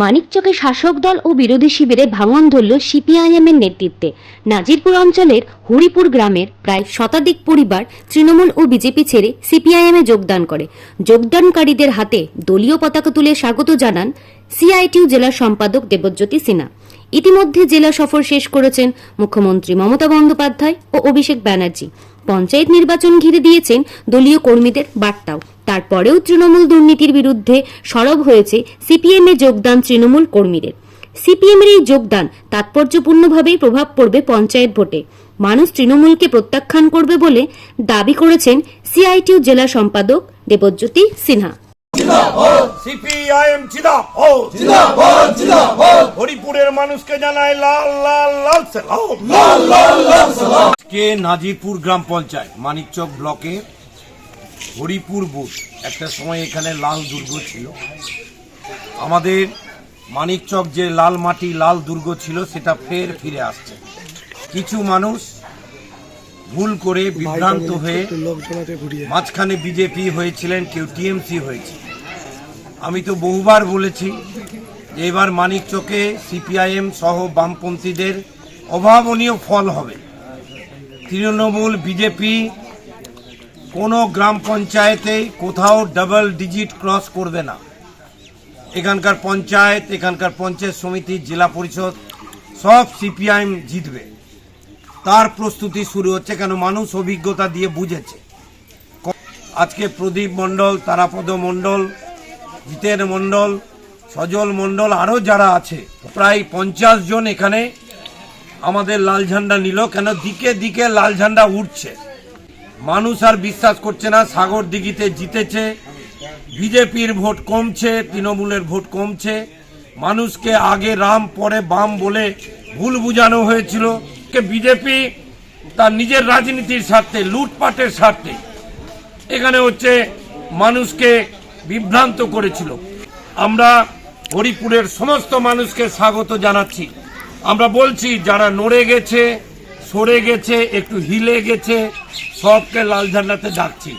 মানিকচকে শাসক দল ও বিরোধী শিবিরে ভাঙন ধরল সিপিআইএম এর নেতৃত্বে। নাজিরপুর অঞ্চলের হরিপুর গ্রামের প্রায় শতাধিক পরিবার তৃণমূল ও বিজেপি ছেড়ে সিপিআইএম যোগদান করে। যোগদানকারীদের হাতে দলীয় পতাকা তুলে স্বাগত জানান সিআইটিউ জেলা সম্পাদক দেবজ্যোতি সিনহা। ইতিমধ্যে জেলা সফর শেষ করেছেন মুখ্যমন্ত্রী মমতা বন্দ্যোপাধ্যায় ও অভিষেক ব্যানার্জি। পঞ্চায়েত নির্বাচন ঘিরে দিয়েছেন দলীয় কর্মীদের বার্তাও। তারপরেও তৃণমূল দুর্নীতির বিরুদ্ধে সরব হয়েছে সিপিএম এ যোগদান তৃণমূল কর্মীদের। সিপিএম এর এই যোগদান তাৎপর্যপূর্ণভাবেই প্রভাব পড়বে পঞ্চায়েত ভোটে। মানুষ তৃণমূলকে প্রত্যাখ্যান করবে বলে দাবি করেছেন সিআইটিউ জেলা সম্পাদক দেবজ্যোতি সিনহা। সিপিআইএম হরিপুরের মানুষকে জানায় লাল লাল লাল সালাম। আজকে নাজিরপুর গ্রাম পঞ্চায়েত মানিকচক ব্লকে হরিপুর বুথ একটা সময় এখানে লাল দুর্গ ছিল। আমাদের মানিকচক যে লাল মাটি লাল দুর্গ ছিল সেটা ফের ফিরে আসছে। কিছু মানুষ ভুল করে বিভ্রান্ত হয়ে মাঝখানে বিজেপি হয়েছিলেন কেউ টিএমসি হয়েছে। আমি তো বহুবার বলেছি যে এবার মানিকচকে সিপিআইএম সহ বামপন্থীদের অভাবনীয় ফল হবে। তৃণমূল বিজেপি কোনো গ্রাম পঞ্চায়েতে কোথাও ডাবল ডিজিট ক্রস করবে না। এখানকার পঞ্চায়েত এখানকার পঞ্চায়েত সমিতি, জেলা পরিষদ, সব সিপিআইএম জিতবে। তার প্রস্তুতি শুরু হচ্ছে কেন? মানুষ অভিজ্ঞতা দিয়ে বুঝেছে। আজকে প্রদীপ মণ্ডল, তারাপদ মণ্ডল, জিতেন মণ্ডল, সজল মণ্ডল আরও যারা আছে, প্রায় পঞ্চাশ জন এখানে আমাদের লাল ঝান্ডা নিল। কেন? দিকে দিকে লাল ঝান্ডা উঠছে। মানুষ আর বিশ্বাস করছে না, সাগর দিঘিতে জিতেছে, বিজেপির ভোট কমছে, তৃণমূলের ভোট কমছে। মানুষকে আগে রাম, পরে বাম বলে ভুল বুঝানো হয়েছিল। কে বিজেপি তার নিজের রাজনীতির স্বার্থে, লুটপাটের স্বার্থে এখানে হচ্ছে মানুষকে বিভ্রান্ত করেছিল। আমরা হরিপুরের সমস্ত মানুষকে স্বাগত জানাচ্ছি। আমরা বলছি, যারা নড়ে গেছে সরে গেছে একটু হিলে গেছে সবকে লাল ঝান্ডাতে ডাকছি।